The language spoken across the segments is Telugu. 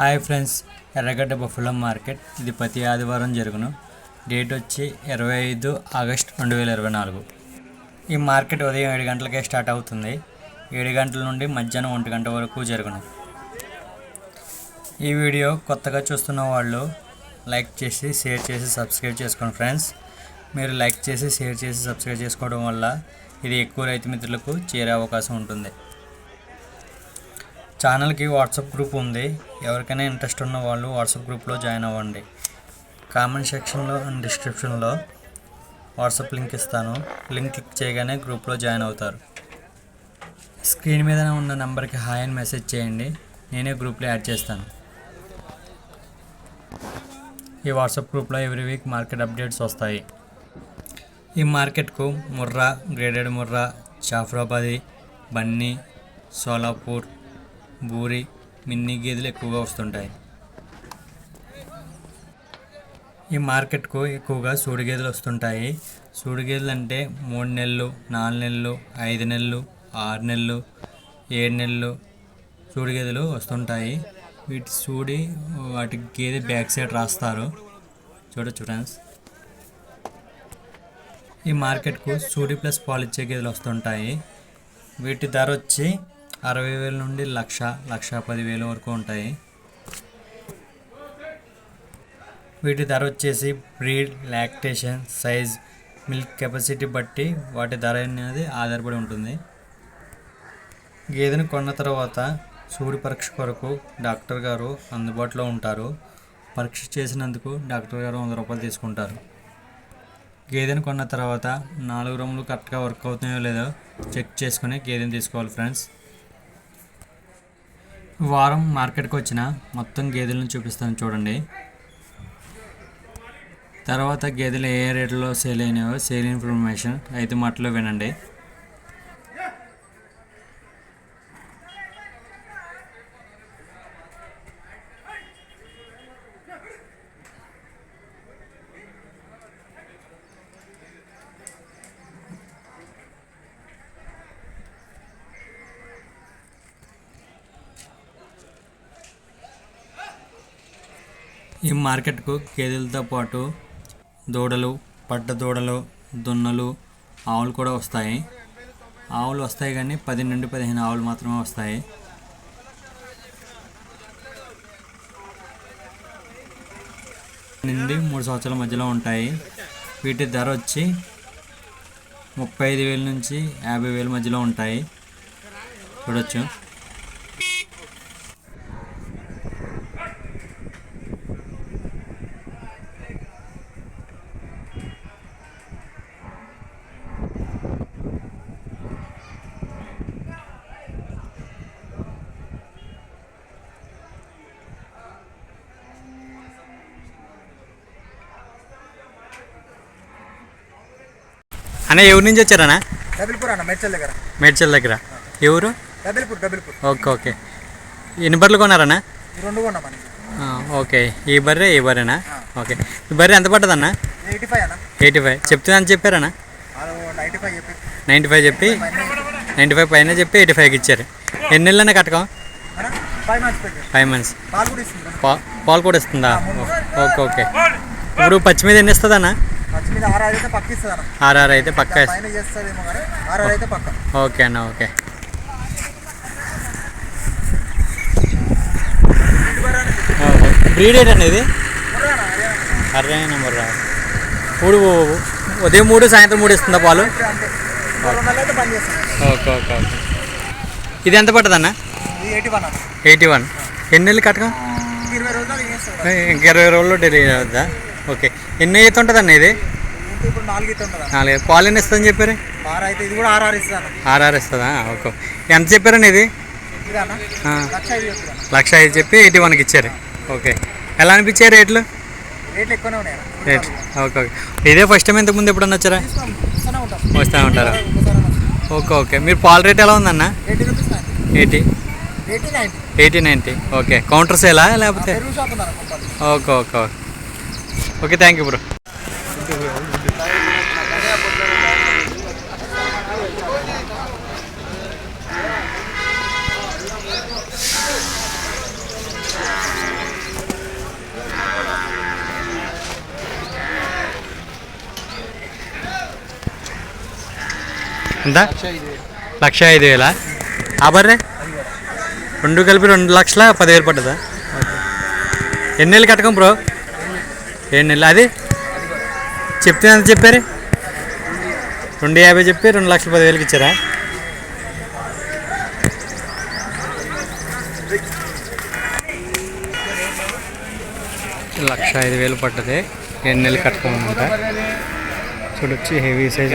హాయ్ ఫ్రెండ్స్ ఎర్రగడ్డ బఫులం మార్కెట్. ఇది ప్రతి ఆదివారం జరుగును. డేట్ వచ్చి ఇరవై ఐదు ఆగస్ట్ రెండు వేల ఇరవై నాలుగు. ఈ మార్కెట్ ఉదయం ఏడు గంటలకే స్టార్ట్ అవుతుంది. ఏడు గంటల నుండి మధ్యాహ్నం ఒంటి గంట వరకు జరుగును. ఈ వీడియో కొత్తగా చూస్తున్న వాళ్ళు లైక్ చేసి షేర్ చేసి సబ్స్క్రైబ్ చేసుకోండి ఫ్రెండ్స్. మీరు లైక్ చేసి షేర్ చేసి సబ్స్క్రైబ్ చేసుకోవడం వల్ల ఇది ఎక్కువ రైతు మిత్రులకు చేరే అవకాశం ఉంటుంది. ఛానల్కి వాట్సాప్ గ్రూప్ ఉంది. ఎవరికైనా ఇంట్రెస్ట్ ఉన్న వాళ్ళు వాట్సాప్ గ్రూప్లో జాయిన్ అవ్వండి. కామెంట్ సెక్షన్లో అండ్ డిస్క్రిప్షన్లో వాట్సాప్ లింక్ ఇస్తాను. లింక్ క్లిక్ చేయగానే గ్రూప్లో జాయిన్ అవుతారు. స్క్రీన్ మీద ఉన్న నెంబర్కి హాయ్ అని మెసేజ్ చేయండి. నేనే గ్రూప్లో యాడ్ చేస్తాను. ఈ వాట్సాప్ గ్రూప్లో ఎవ్రీ వీక్ మార్కెట్ అప్డేట్స్ వస్తాయి. ఈ మార్కెట్కు ముర్రా గ్రేడెడ్ ముర్రా జాఫ్రాబాది బన్నీ సోలాపూర్ బూరి మిన్ని గేదెలు ఎక్కువగా వస్తుంటాయి. ఈ మార్కెట్కు ఎక్కువగా సూడి గేదెలు వస్తుంటాయి. సూడి గేదెలు అంటే మూడు నెలలు నాలుగు నెలలు ఐదు నెలలు ఆరు నెలలు ఏడు నెలలు సూడి గేదెలు వస్తుంటాయి. వీటి సూడి వాటి గేదె బ్యాక్ సైడ్ రాస్తారు. చూడొచ్చు ఫ్రెండ్స్. ఈ మార్కెట్కు సూడి ప్లస్ పాలిచ్చే గేదెలు వస్తుంటాయి. వీటి ధర వచ్చి అరవై వేల నుండి లక్ష లక్ష పదివేల వరకు ఉంటాయి. వీటి ధర వచ్చేసి breed lactation size milk capacity బట్టి వాటి ధర అనేది ఆధారపడి ఉంటుంది. గేదెను కొన్న తర్వాత సూడి పరీక్ష కొరకు డాక్టర్ గారు అందుబాటులో ఉంటారు. పరీక్ష చేసినందుకు డాక్టర్ గారు వంద రూపాయలు తీసుకుంటారు. గేదెను కొన్న తర్వాత నాలుగు రూములు కరెక్ట్గా వర్క్ అవుతున్నాయో లేదో చెక్ చేసుకుని గేదెని తీసుకోవాలి ఫ్రెండ్స్. వారం మార్కెట్కి వచ్చిన మొత్తం గేదెలను చూపిస్తాను చూడండి. తర్వాత గేదెలు ఏ రేట్లో సేల్ అయినాయో సేల్ ఇన్ఫర్మేషన్ ఐదు మాటలో వినండి. ఈ మార్కెట్కు గేదెలతో పాటు దూడలు పడ్డ దూడలు దున్నలు ఆవులు కూడా వస్తాయి. ఆవులు వస్తాయి కానీ పది నుండి పదిహేను ఆవులు మాత్రమే వస్తాయి. నుండి మూడు సంవత్సరాల మధ్యలో ఉంటాయి. వీటి ధర వచ్చి ముప్పై ఐదు వేల నుంచి యాభై వేల మధ్యలో ఉంటాయి. చూడొచ్చు. అన్న ఎవరి నుంచి వచ్చారన్నా? డబుల్పూర్ అన్న మెడ్చల్ దగ్గర. మేడ్చల్ దగ్గర. ఎవరు? డబుల్పూర్ డబుల్పూర్. Okay okay. ఎన్ని బర్రెలు కొన్నారన్నా? రెండు కొన్నాం ఓకే. ఈ బర్రె ఈ బర్రెనా? ఓకే. ఈ బర్రె ఎంత పడ్డదన్న? ఎయిటీ ఫైవ్ అన్న. Eighty five. చెప్తుందని చెప్పారన్నా? అది నైంటీ ఫైవ్ చెప్పి. నైంటీ ఫైవ్ పైన చెప్పి ఎయిటీ ఫైవ్కి ఇచ్చారు. ఎన్ని నెలలన్నా కట్టకం అన్న ఫైవ్ మంత్స్ పెట్టి ఫైవ్ మంత్స్. పాలు కూడా ఇస్తుంది పా పాలు కూడా ఇస్తుందా? ఓ- ఓకే ఓకే. ఇప్పుడు పచ్చి మీద ఎన్ని ఇస్తుందన్నా ఆర్ఆర్ అయితే పక్క ఓకే అన్న ఓకే. బ్రీడ్ ఏంటండి ఇది? అరవై నెంబర్ రా. మూడు ఉదయం మూడు సాయంత్రం మూడు ఇస్తుందా పాలు? Okay okay okay. ఇది ఎంత పడుతుందన్న ఇది ఎయిటీ వన్ అన్న. Eighty one. ఎన్ని నెలలు కట్టకం? ఇరవై ఇంక ఇరవై రోజుల్లో డెలివరీ అవుతుందా ఎన్ని ఇది? ఇప్పుడు నాలుగు అయితే ఉంటుంది అన్న నాలుగు పాలు ఎన్ని ఇస్తుందని చెప్పారు? ఆరు అయితే ఇది కూడా ఆర్ఆర్ ఇస్తుందా? ఓకే. ఎంత చెప్పారన్న ఇది? ఇది. లక్ష ఐదు చెప్పి ఎయిటీ వన్కి ఇచ్చారు. ఓకే. ఎలా అనిపించాయి రేట్లు? రేట్లు ఎక్కువనే ఉన్నాయి రేట్. Okay okay. ఇదే ఫస్ట్ టైం ఇంతకు ముందు ఎప్పుడన్నా వచ్చారా? తీసుకోండి. ఇస్తూనే ఉంటాం. వస్తూ ఉంటారా. Okay okay. మీరు పాల రేట్ ఎలా ఉందన్న? Eighty eighty. Eighty ninety. Eighty ninety. Okay. Counter సేలా లేకపోతే? Okay okay okay. Okay thank you bro ఎంత? లక్ష ఐదు వేల? ఆబర్రే రెండు కలిపి రెండు లక్షల పదివేలు పడ్డదా? ఎన్ని వేలు కట్టకం బ్రో ఏడు నెలలు అది? చెప్తే ఎంత చెప్పారు? రెండు యాభై చెప్పి రెండు లక్షల పదివేలకి ఇచ్చారా? లక్ష ఐదు వేలు పడ్డది. ఏడు నెలలు కట్టుకోమంట చూడొచ్చి హెవీ సైజ్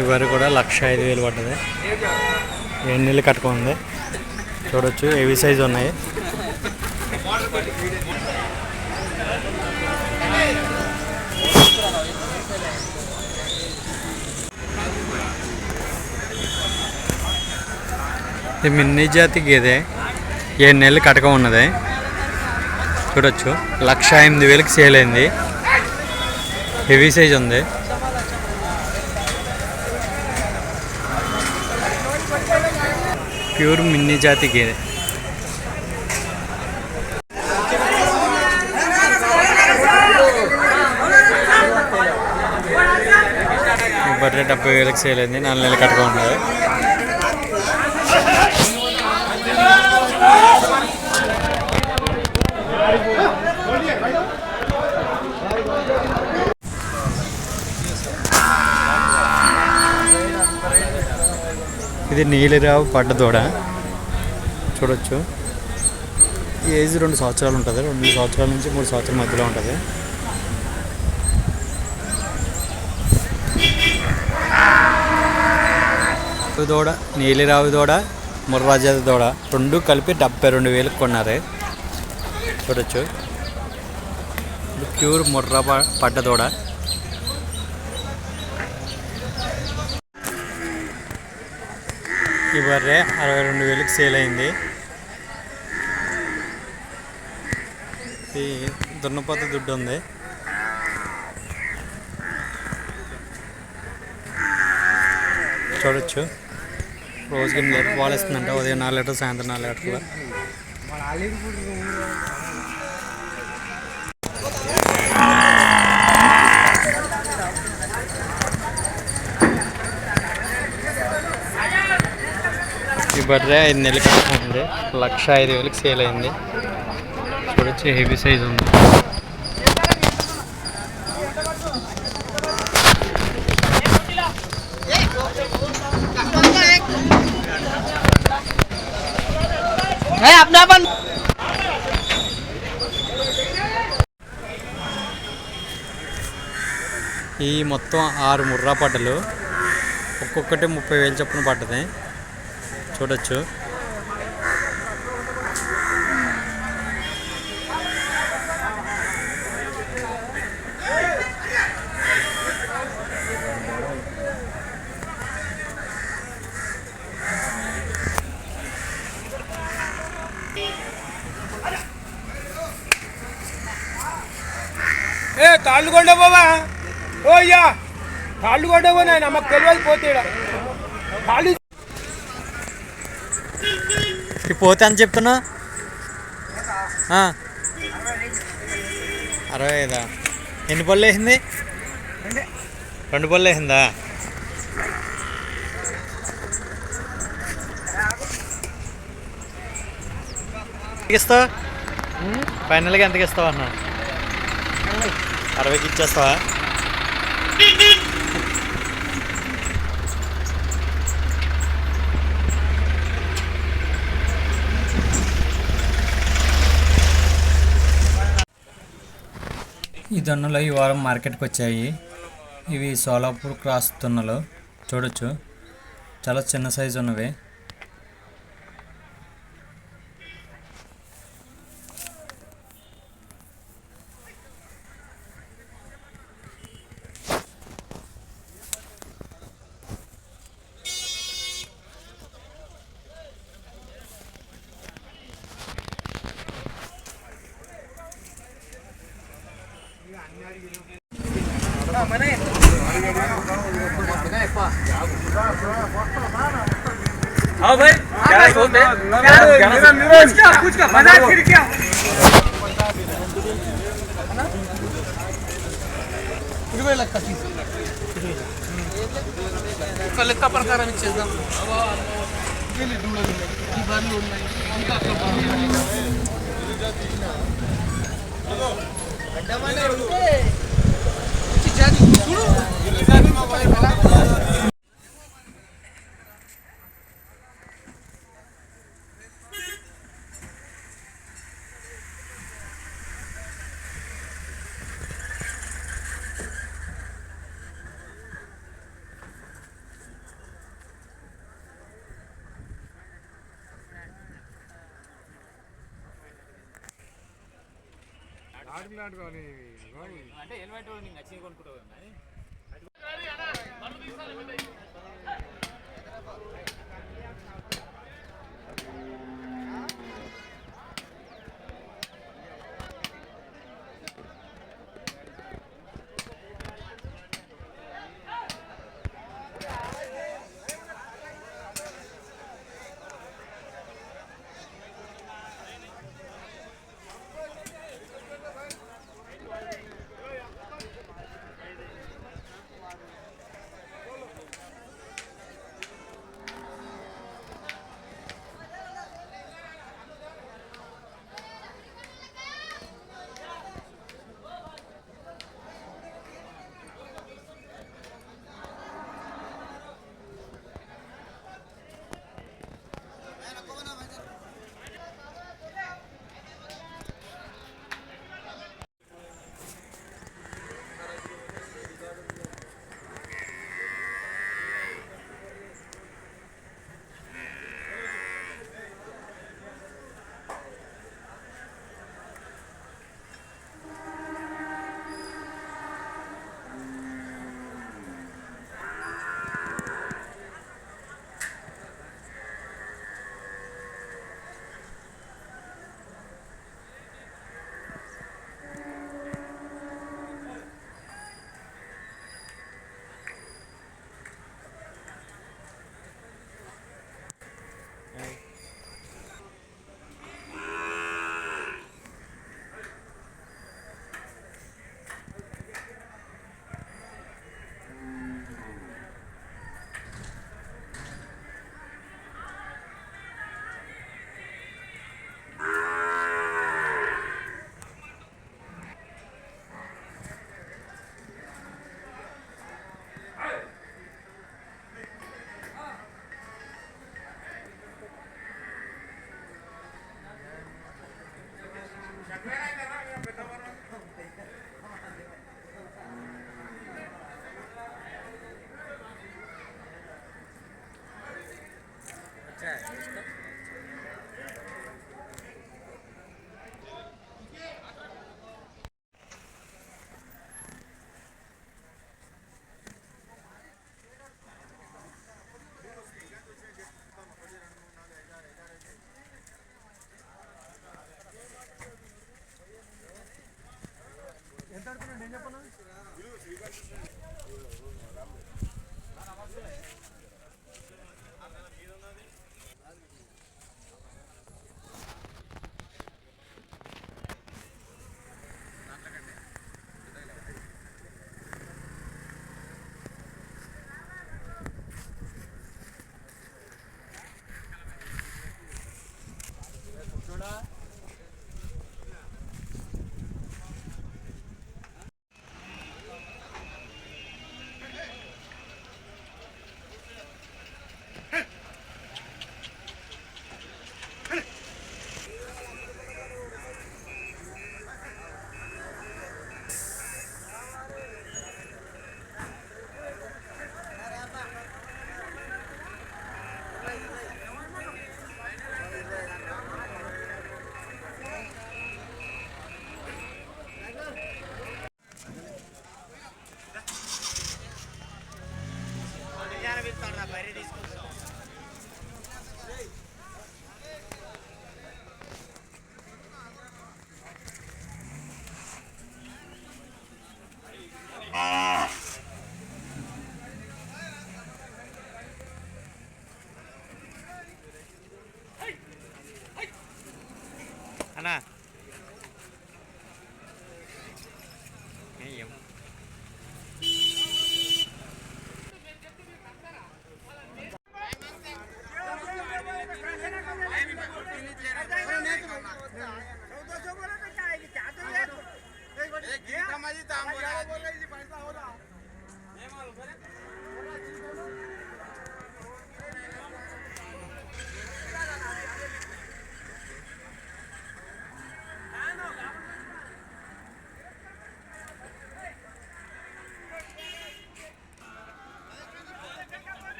ఇవరు కూడా లక్ష ఐదు వేలు పడ్డది. ఏడు నెలలు కట్టుకుంది. చూడొచ్చు ఏవి సైజ్ ఉన్నాయి. ఇది మిన్ని జాతి గేదె ఏడు నెలలు కటకం ఉన్నది. చూడొచ్చు లక్ష ఎనిమిది వేలకు సేల్ అయింది. హెవీ సైజ్ ఉంది. ప్యూర్ మిన్ని జాతి గేదె. బర్రె డెబ్బై వేలకు సేల్ అయింది నాలుగు నెలలు కట్టుకో ఇది నీలిరావు పడ్డ దూడ. చూడొచ్చు. ఈ ఏజ్ రెండు సంవత్సరాలు ఉంటుంది. రెండు సంవత్సరాల నుంచి మూడు సంవత్సరాల మధ్యలో ఉంటుంది. దూడ నీలిరావు దూడ ముర్రాజాది దూడ రెండు కలిపి డెబ్బై రెండు వేలకు కొన్నారు. చూడొచ్చు. ప్యూర్ ముర్రా పడ్డ దూడ. ఈ బర్రె అరవై రెండు వేలకు సేల్ అయింది. దున్నపోత దుడ్డు ఉంది. చూడొచ్చు. రోజుకి లీటర్ పాలు ఇస్తుందంట. ఉదయం నాలుగు లీటర్ సాయంత్రం నాలుగు లీటర్లు. బర్రె ఐదు నెలల క్రితం ఉంది లక్ష ఐదు వేలకు సేల్ అయింది. చూడొచ్చు హెవీ సైజ్ ఉంది. ఈ మొత్తం ఆరు ముర్రా పడ్డలు ఒక్కొక్కటి ముప్పై వేలు చొప్పున పడ్డది. చూడొచ్చు. ఏ కాళ్ళు కొండపోవా ఓ అయ్యా కాళ్ళు కొండపో నాయన మాకు తెలియదు పోతే కాళ్ళు ఈ పోతే అని చెప్తున్నా అరవై ఐదా ఎన్ని పళ్ళు వేసింది? రెండు పళ్ళు వేసిందా? ఇస్తావు ఫైనల్గా ఎంతకి ఇస్తావు అన్న అరవైకి ఇచ్చేస్తావా? ఈ దొన్నలు ఈ వారం మార్కెట్కి వచ్చాయి ఇవి సోలాపూర్ క్రాస్ దొన్నలు చూడొచ్చు. చాలా చిన్న సైజు ఉన్నవి हाँ भाई ఇరవై లెక్క తీసి ఒక లెక్క ప్రకారం ఇచ్చేద్దాం వీళ్ళు దూడలు ఉన్నాయి ఈ బర్రెలు ఉన్నాయి ఇంకా అక్కడ అంటే హెల్మెట్ వచ్చింది కొనుక్కుంటావు కానీ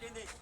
Get in there.